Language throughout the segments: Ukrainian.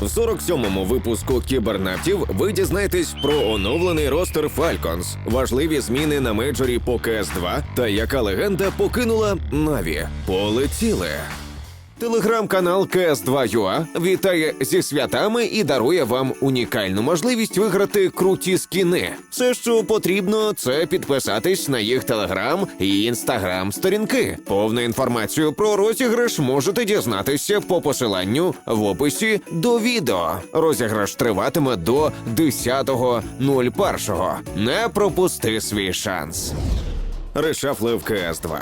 В 47-му випуску кібернавтів ви дізнаєтесь про оновлений ростер Falcons, важливі зміни на мейджорі по КС-2 та яка легенда покинула Наві. Полетіли. Телеграм-канал КС2UA вітає зі святами і дарує вам унікальну можливість виграти круті скіни. Все, що потрібно, це підписатись на їх телеграм і інстаграм сторінки. Повну інформацію про розіграш можете дізнатися по посиланню в описі до відео. Розіграш триватиме до 10.01. Не пропусти свій шанс. Решафли в КС2.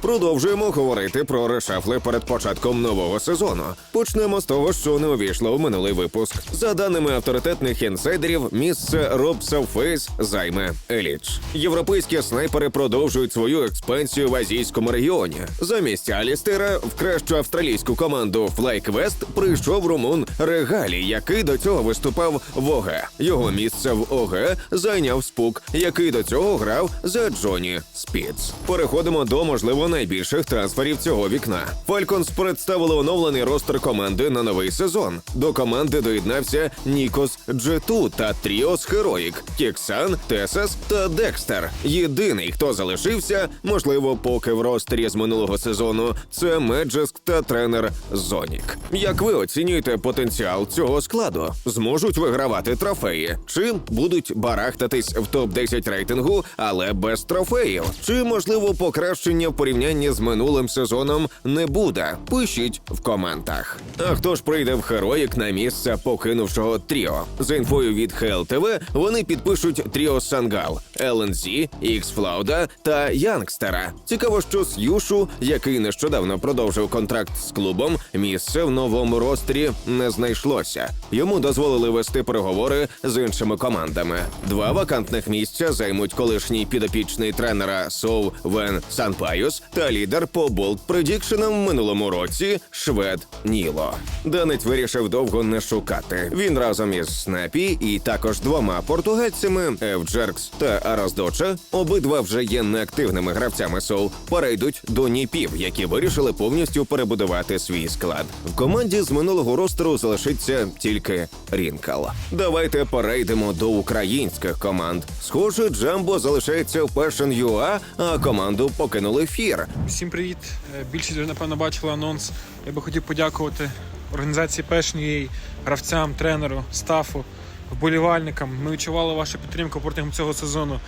Продовжуємо говорити про решафли перед початком нового сезону. Почнемо з того, що не увійшло в минулий випуск. За даними авторитетних інсайдерів, місце Робса Фейс займе Еліч. Європейські снайпери продовжують свою експансію в азійському регіоні. Замість Алістера в кращу австралійську команду FlyQuest прийшов румун Регалі, який до цього виступав в ОГ. Його місце в ОГ зайняв спук, який до цього грав за Джоні Спіц. Переходимо до можливо найбільших трансферів цього вікна. Falcons представили оновлений ростер команди на новий сезон. До команди доєднався Нікос Джету та Тріос Хероїк, Кіксан, Тесас та Декстер. Єдиний, хто залишився, можливо, поки в ростері з минулого сезону, це Меджеск та тренер Зонік. Як ви оцінюєте потенціал цього складу? Зможуть вигравати трофеї? Чи будуть барахтатись в топ 10 рейтингу, але без трофеїв? Чи можливо покращення в порівнянні з минулим сезоном не буде? Пишіть в коментах. А хто ж прийде в Хероїк на місце покинувшого тріо? За інфою від ХЛТВ вони підпишуть тріо Сангал, ЛНЗ, Ікс Флауда та Янгстера. Цікаво, що з Юшу, який нещодавно продовжив контракт з клубом, місце в новому ростері не знайшлося. Йому дозволили вести переговори з іншими командами. Два вакантних місця займуть колишній підопічний тренера Соу Вен Санпайос та лідер по болт предікшенам минулому році швед Ніло. Данець вирішив довго не шукати. Він разом із Снапі і також двома португальцями Евджеркс та Араздоча, обидва вже є неактивними гравцями Соул, перейдуть до ніпів, які вирішили повністю перебудувати свій склад. В команді з минулого ростеру залишиться тільки Рінкал. Давайте перейдемо до українських команд. Схоже, Джамбо залишається в Passion UA, а команду покинули Фір. Всім привіт! Е, Більшість напевно бачили анонс. Я би хотів подякувати організації Passion.ua, гравцям, тренеру, стафу, вболівальникам. Ми відчували вашу підтримку протягом цього сезону.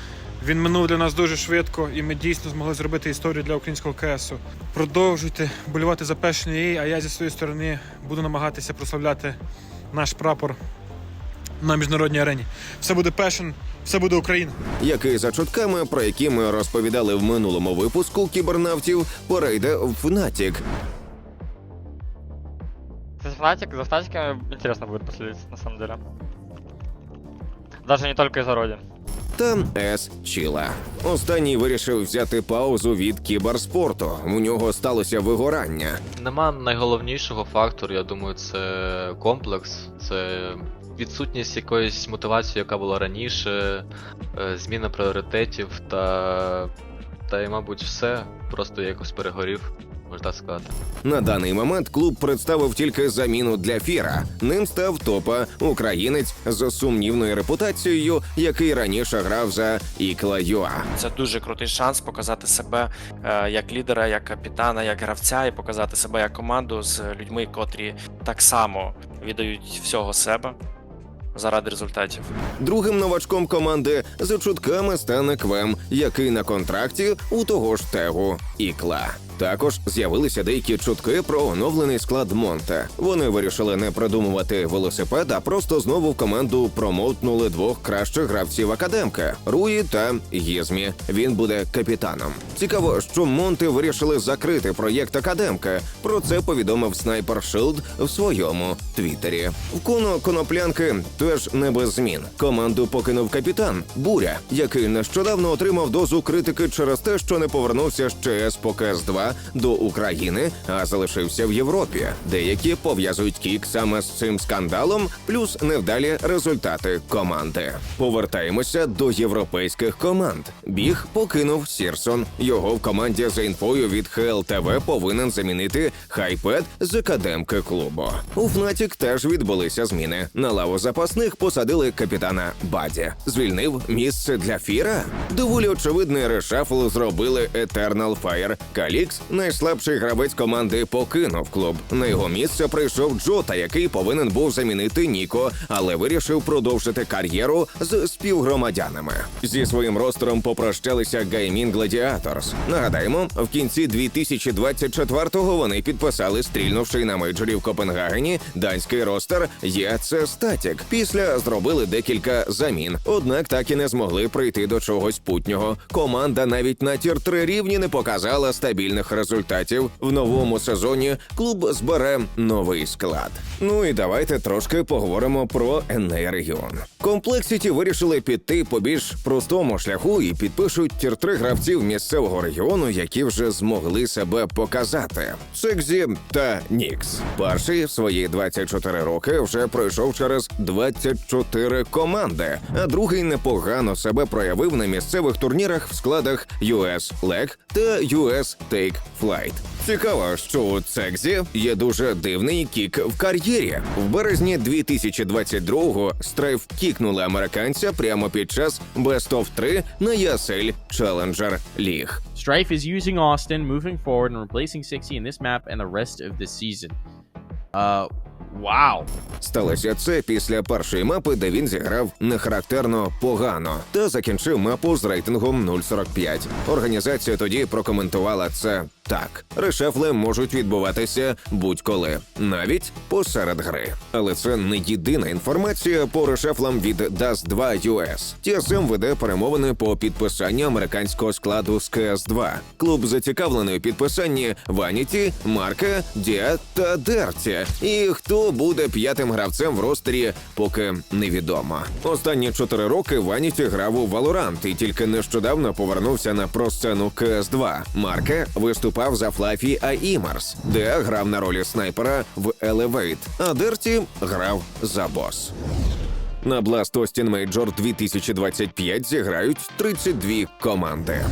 Він минув для нас дуже швидко, і ми дійсно змогли зробити історію для українського КСу. Продовжуйте болювати за Passion.ua, а я зі своєї сторони буду намагатися прославляти наш прапор на міжнародній арені. Все буде Passion, все буде Україна. який за чутками, про які ми розповідали в минулому випуску кібернавтів, перейде в Fnatic. За Фнатик, за Фнатиками интересно будет последить, на самом деле. Даже не только из-за Роди. та С. Чіла. Останній вирішив взяти паузу від кіберспорту. У нього сталося вигорання. Нема найголовнішого фактору, я думаю, це комплекс, це відсутність якоїсь мотивації, яка була раніше, е, зміна пріоритетів та. Та й, мабуть, все. Просто якось перегорів, можна так сказати. На даний момент клуб представив тільки заміну для Фіра. Ним став топа українець з сумнівною репутацією, який раніше грав за Ікла Юа. Це дуже крутий шанс показати себе е, як лідера, як капітана, як гравця, і показати себе як команду з людьми, котрі так само віддають всього себе заради результатів. Другим новачком команди за чутками стане Квем, який на контракті у того ж тегу Ікла. Також з'явилися деякі чутки про оновлений склад Монте. Вони вирішили не придумувати велосипед, а просто знову в команду промоутнули двох кращих гравців академки Руї та Гізмі. Він буде капітаном. Цікаво, що Монти вирішили закрити проєкт академки. Про це повідомив снайпер Шилд в своєму твіттері. В коно коноплянки теж не без змін. Команду покинув капітан Буря, який нещодавно отримав дозу критики через те, що не повернувся з ЧС по КС 2 До України, а залишився в Європі. Деякі пов'язують кік саме з цим скандалом, плюс невдалі результати команди. Повертаємося до європейських команд. Біг покинув Сірсон. Його в команді за інфою від ХЛТВ повинен замінити хайпед з академки клубу. У Фнатік теж відбулися зміни. На лаву запасних посадили капітана Баді. Звільнив місце для Фіра. Доволі очевидний решафл зробили Eternal Fire. Калікс, найслабший гравець команди, покинув клуб. На його місце прийшов Джота, який повинен був замінити Ніко, але вирішив продовжити кар'єру з співгромадянами. Зі своїм ростером попрощалися Гаймін Гладіаторс. Нагадаємо, в кінці 2024-го вони підписали, стрільнувши на мейджорі в Копенгагені данський ростер ЄЦ Статік. Після зробили декілька замін, однак так і не змогли прийти до чогось путнього. Команда навіть на тір 3 рівні не показала стабільних результатів. В новому сезоні клуб збере новий склад. Ну і давайте трошки поговоримо про НЕ регіон. Комплексіті вирішили піти по більш простому шляху і підпишуть тір 3 гравців місцевого регіону, які вже змогли себе показати. Секзі та Нікс. Перший в свої 24 роки вже пройшов через 24 команди, а другий непогано себе проявив на місцевих турнірах в складах US Leg та US Take Flight. Цікаво, що у Цекзі є дуже дивний кік в кар'єрі. В березні 2022-го Стрейф кікнули американця прямо під час Best of 3 на ESL Challenger League. Strife is using Austin, moving forward and replacing Sixty in this map and the rest of the season. Uh, wow. Сталося це після першої мапи, де він зіграв нехарактерно погано та закінчив мапу з рейтингом 0,45. Організація тоді прокоментувала це так: решефли можуть відбуватися будь-коли, навіть посеред гри. Але це не єдина інформація по решефлам від DAS 2 US. TSM веде перемовини по підписанню американського складу з cs 2 Клуб зацікавлений у підписанні Ваніті, Марка, Діа та Дерті. І хто буде п'ятим гравцем в ростері, поки невідомо. Останні чотири роки Ваніті грав у Valorant і тільки нещодавно повернувся на просцену cs 2 Марка виступав за Флафі Аімарс, де грав на ролі снайпера в Elevate, а Дерті грав за бос. На Blast Austin Major 2025 зіграють 32 команди.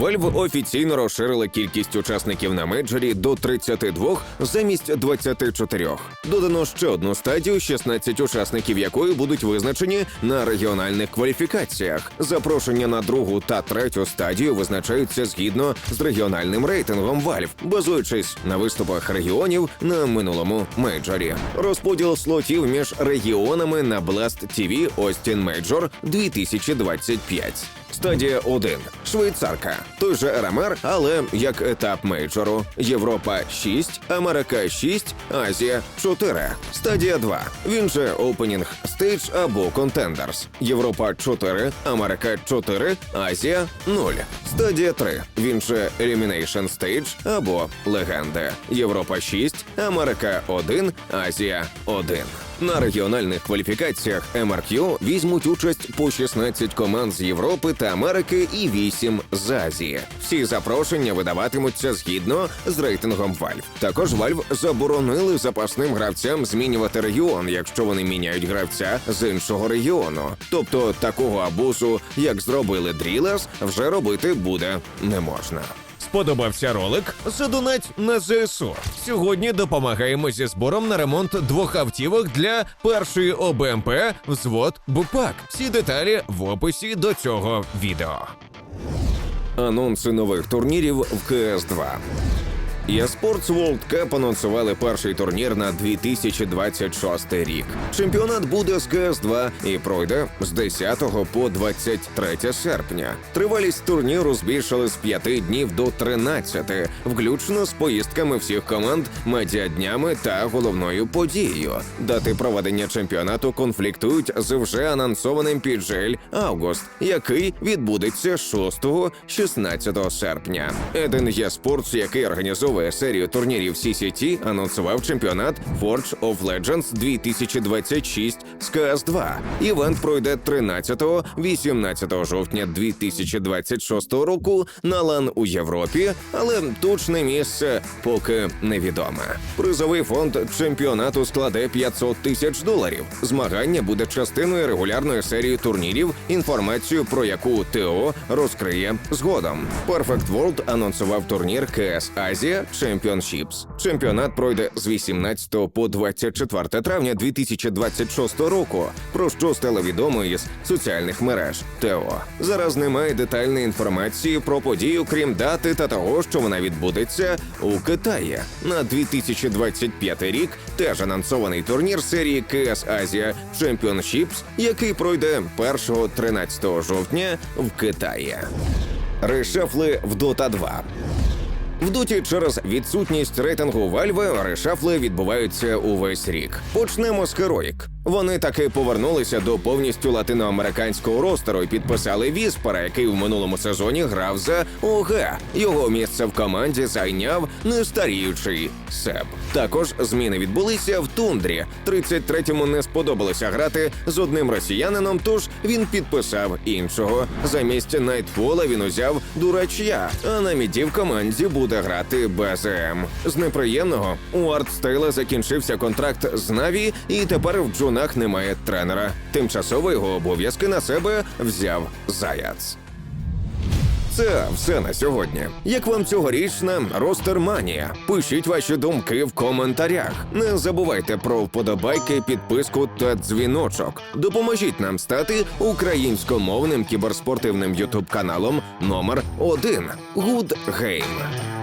Valve офіційно розширили кількість учасників на мейджорі до 32 замість 24. Додано ще одну стадію, 16 учасників якої будуть визначені на регіональних кваліфікаціях. Запрошення на другу та третю стадію визначаються згідно з регіональним рейтингом Valve, базуючись на виступах регіонів на минулому мейджорі. Розподіл слотів між регіонами на Blast TV Austin Major 2025. Стадія 1. Швейцарка. Той же РМР, але як етап мейджору. Європа 6, Америка 6, Азія 4. Стадія 2. Він же Opening Stage або Contenders. Європа 4, Америка 4, Азія 0. Стадія 3. Він же Elimination Stage або Легенди. Європа 6, Америка 1, Азія 1. На регіональних кваліфікаціях MRQ візьмуть участь по 16 команд з Європи та Америки і 8 з Азії. Всі запрошення видаватимуться згідно з рейтингом Valve. Також Valve заборонили запасним гравцям змінювати регіон, якщо вони міняють гравця з іншого регіону. Тобто такого абузу, як зробили Drillers, вже робити буде не можна. Сподобався ролик? Задонать на ЗСУ. Сьогодні допомагаємо зі збором на ремонт двох автівок для першої ОБМП взвод Бупак. Всі деталі в описі до цього відео. Анонси нових турнірів в КС 2 eSports World Cup анонсували перший турнір на 2026 рік. Чемпіонат буде з КС 2 і пройде з 10 по 23 серпня. Тривалість турніру збільшили з 5 днів до 13, включно з поїздками всіх команд, медіаднями та головною подією. Дати проведення чемпіонату конфліктують з вже анонсованим піджель Август, який відбудеться 6-16 серпня. Eden eSports, який організовує розпочатковує серію турнірів CCT, анонсував чемпіонат Forge of Legends 2026 з КС-2. Івент пройде 13-18 жовтня 2026 року на лан у Європі, але точне місце поки невідоме. Призовий фонд чемпіонату складе 500 тисяч доларів. Змагання буде частиною регулярної серії турнірів, інформацію про яку ТО розкриє згодом. Perfect World анонсував турнір КС Азія Championships. Чемпіонат пройде з 18 по 24 травня 2026 року. Про що стало відомо із соціальних мереж ТО. Зараз немає детальної інформації про подію, крім дати та того, що вона відбудеться у Китаї на 2025 рік. Теж анонсований турнір серії КС Азія Championships, який пройде 1-13 жовтня в Китаї. Решафли в Dota 2 в доті через відсутність рейтингу Valve решафли відбуваються увесь рік. Почнемо з Heroic. Вони таки повернулися до повністю латиноамериканського ростеру і підписали Віспера, який в минулому сезоні грав за ОГ. Його місце в команді зайняв нестаріючий Себ. Також зміни відбулися в тундрі. 33-му не сподобалося грати з одним росіянином, тож він підписав іншого. Замість Найтпола він узяв дурачя, а на міді в команді буде грати БЗМ. З неприємного у Артстейла закінчився контракт з Наві, і тепер в джунах немає тренера. Тимчасово його обов'язки на себе взяв Заяц. Це все на сьогодні. Як вам цьогорічна Ростерманія? Пишіть ваші думки в коментарях. Не забувайте про вподобайки, підписку та дзвіночок. Допоможіть нам стати українськомовним кіберспортивним ютуб каналом номер 1 Good Game.